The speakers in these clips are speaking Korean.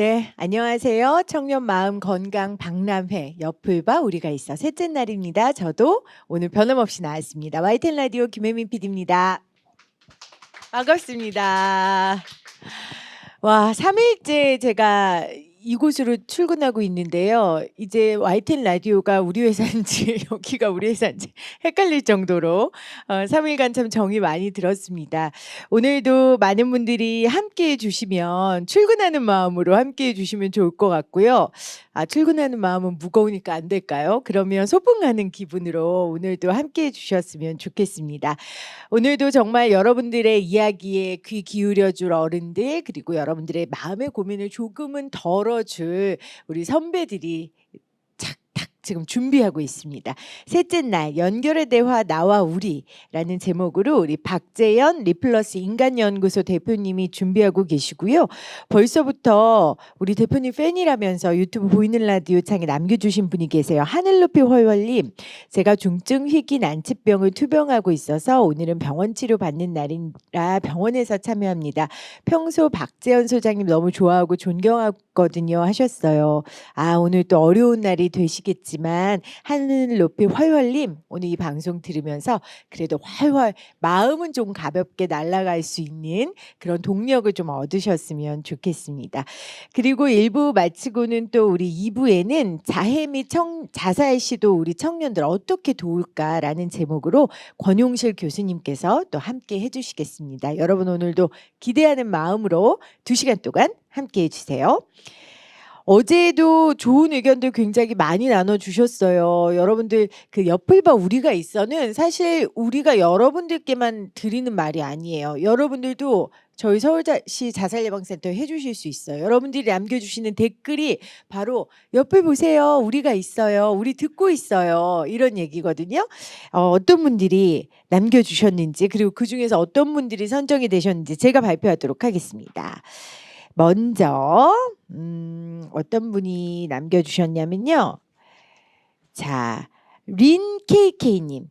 네, 안녕하세요. 청년 마음 건강 박람회 옆을봐 우리가 있어 셋째 날입니다. 저도 오늘 변함없이 나왔습니다. YTN 라디오 김혜민 PD입니다. 반갑습니다. 와, 3일째 제가 이곳으로 출근하고 있는데요. 이제 YTN 라디오가 우리 회사인지 여기가 우리 회사인지 헷갈릴 정도로 어, 3일간 참 정이 많이 들었습니다. 오늘도 많은 분들이 함께 해 주시면 출근하는 마음으로 함께 해 주시면 좋을 것 같고요. 아, 출근하는 마음은 무거우니까 안 될까요? 그러면 소풍 가는 기분으로 오늘도 함께 해주셨으면 좋겠습니다. 오늘도 정말 여러분들의 이야기에 귀 기울여줄 어른들 그리고 여러분들의 마음의 고민을 조금은 덜어줄 우리 선배들이 지금 준비하고 있습니다. 셋째 날 연결의 대화 나와 우리라는 제목으로 우리 박재현 리플러스 인간연구소 대표님이 준비하고 계시고요. 벌써부터 우리 대표님 팬이라면서 유튜브 보이는 라디오 창에 남겨주신 분이 계세요. 하늘 높이 훨훨님 제가 중증 희귀 난치병을 투병하고 있어서 오늘은 병원 치료 받는 날이라 병원에서 참여합니다. 평소 박재현 소장님 너무 좋아하고 존경하거든요 하셨어요. 아 오늘 또 어려운 날이 되시겠지 만 하늘 높이 훨훨님 오늘 이 방송 들으면서 그래도 훨훨 마음은 좀 가볍게 날아갈 수 있는 그런 동력을 좀 얻으셨으면 좋겠습니다. 그리고 1부 마치고는 또 우리 2부에는 자해 및 청, 자살 시도 우리 청년들 어떻게 도울까라는 제목으로 권용실 교수님께서 또 함께 해주시겠습니다. 여러분 오늘도 기대하는 마음으로 2시간 동안 함께 해주세요. 어제도 좋은 의견들 굉장히 많이 나눠주셨어요. 여러분들 그 옆을 봐 우리가 있어는 사실 우리가 여러분들께만 드리는 말이 아니에요. 여러분들도 저희 서울시 자살예방센터 해주실 수 있어요. 여러분들이 남겨주시는 댓글이 바로 옆을 보세요. 우리가 있어요. 우리 듣고 있어요. 이런 얘기거든요. 어, 어떤 분들이 남겨주셨는지 그리고 그 중에서 어떤 분들이 선정이 되셨는지 제가 발표하도록 하겠습니다. 먼저 음, 어떤 분이 남겨주셨냐면요. 자, 린 KK님.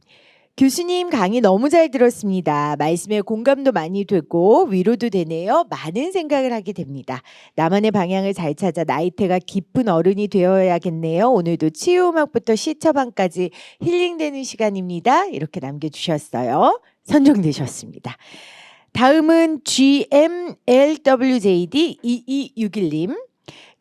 교수님 강의 너무 잘 들었습니다. 말씀에 공감도 많이 되고 위로도 되네요. 많은 생각을 하게 됩니다. 나만의 방향을 잘 찾아 나이테가 깊은 어른이 되어야겠네요. 오늘도 치유 음악부터 시 처방까지 힐링되는 시간입니다. 이렇게 남겨주셨어요. 선정되셨습니다. 다음은 GMLWJD2261님.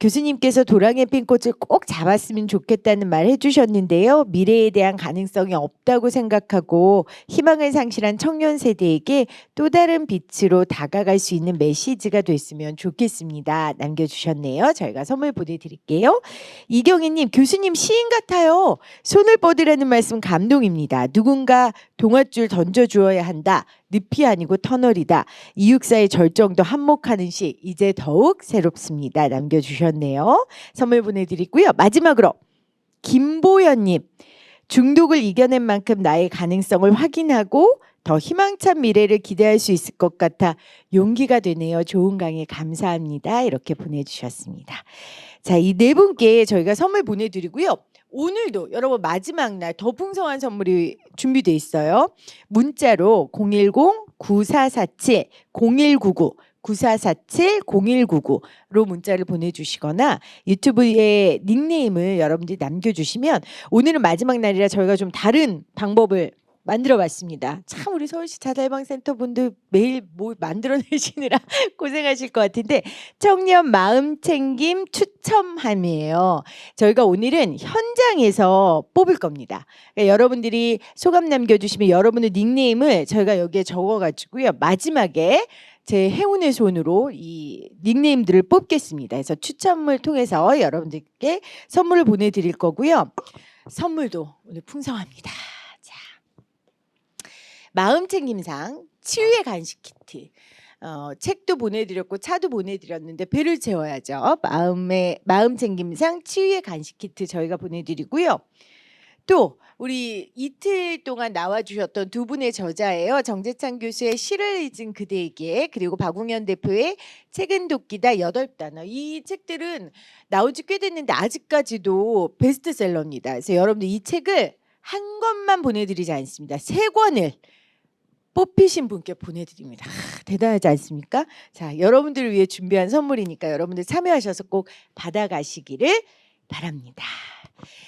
교수님께서 도랑의 핀꽃을 꼭 잡았으면 좋겠다는 말 해주셨는데요. 미래에 대한 가능성이 없다고 생각하고 희망을 상실한 청년 세대에게 또 다른 빛으로 다가갈 수 있는 메시지가 됐으면 좋겠습니다. 남겨주셨네요. 저희가 선물 보내드릴게요. 이경희님, 교수님 시인 같아요. 손을 뻗으라는 말씀 감동입니다. 누군가 동아줄 던져주어야 한다. 늪이 아니고 터널이다. 이육사의 절정도 한몫하는 시 이제 더욱 새롭습니다. 남겨주셨네요. 선물 보내드리고요. 마지막으로 김보연님 중독을 이겨낸 만큼 나의 가능성을 확인하고 더 희망찬 미래를 기대할 수 있을 것 같아 용기가 되네요. 좋은 강의 감사합니다. 이렇게 보내주셨습니다. 자, 이 네 분께 저희가 선물 보내드리고요. 오늘도 여러분 마지막 날 더 풍성한 선물이 준비돼 있어요. 문자로 010-9447-0199 9447-0199로 문자를 보내주시거나 유튜브에 닉네임을 여러분들이 남겨주시면 오늘은 마지막 날이라 저희가 좀 다른 방법을 만들어봤습니다. 참 우리 서울시 자살예방센터 분들 매일 뭐 만들어내시느라 고생하실 것 같은데 청년 마음 챙김 추첨함이에요. 저희가 오늘은 현장에서 뽑을 겁니다. 그러니까 여러분들이 소감 남겨주시면 여러분의 닉네임을 저희가 여기에 적어가지고요. 마지막에 제 행운의 손으로 이 닉네임들을 뽑겠습니다. 그래서 추첨을 통해서 여러분들께 선물을 보내드릴 거고요. 선물도 오늘 풍성합니다. 자, 마음 챙김상 치유의 간식 키트. 어, 책도 보내드렸고 차도 보내드렸는데 배를 채워야죠. 마음의 마음 챙김상 치유의 간식 키트 저희가 보내드리고요. 또 우리 이틀 동안 나와주셨던 두 분의 저자예요. 정재창 교수의 시를 잊은 그대에게 그리고 박웅현 대표의 책은 돕기다 여덟 단어. 이 책들은 나온 지 꽤 됐는데 아직까지도 베스트셀러입니다. 그래서 여러분들 이 책을 한 권만 보내드리지 않습니다. 세 권을 뽑히신 분께 보내드립니다. 하, 대단하지 않습니까? 자, 여러분들을 위해 준비한 선물이니까 여러분들 참여하셔서 꼭 받아가시기를 바랍니다.